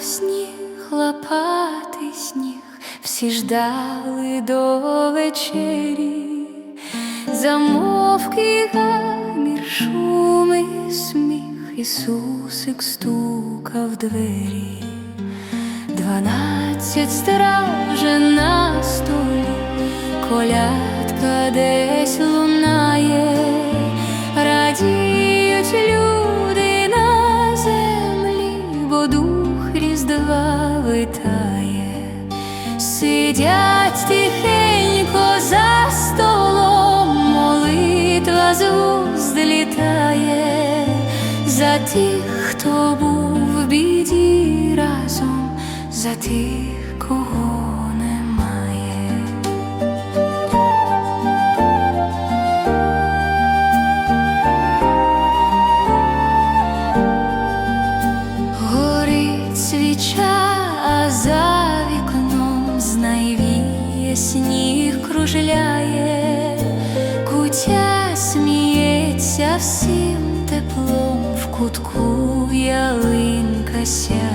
сніг, лопатий сніг, всі ждали до вечері, замовки гамір, шуми, сміх, Ісусик стукав двері, дванадцять стража на столі, колядка десь сидять тихенько за столом, молитва з літає. За тих, хто був в біді разом, за тих, кого знайвіє сніг кружляє, кутя сміється всім теплом, в кутку ялинка сяє,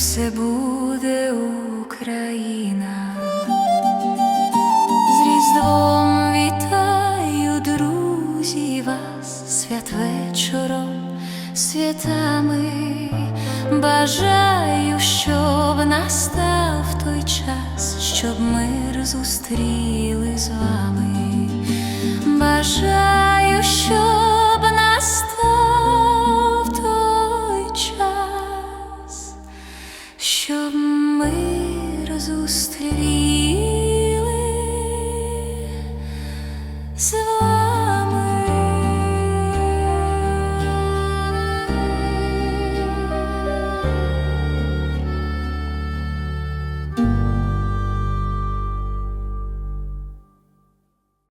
Все буде Україна. З Різдвом вітаю, друзі, вас святвечором, святами. Бажаю, щоб настав той час, щоб мир зустріли з вами. Бажаю. зустріч.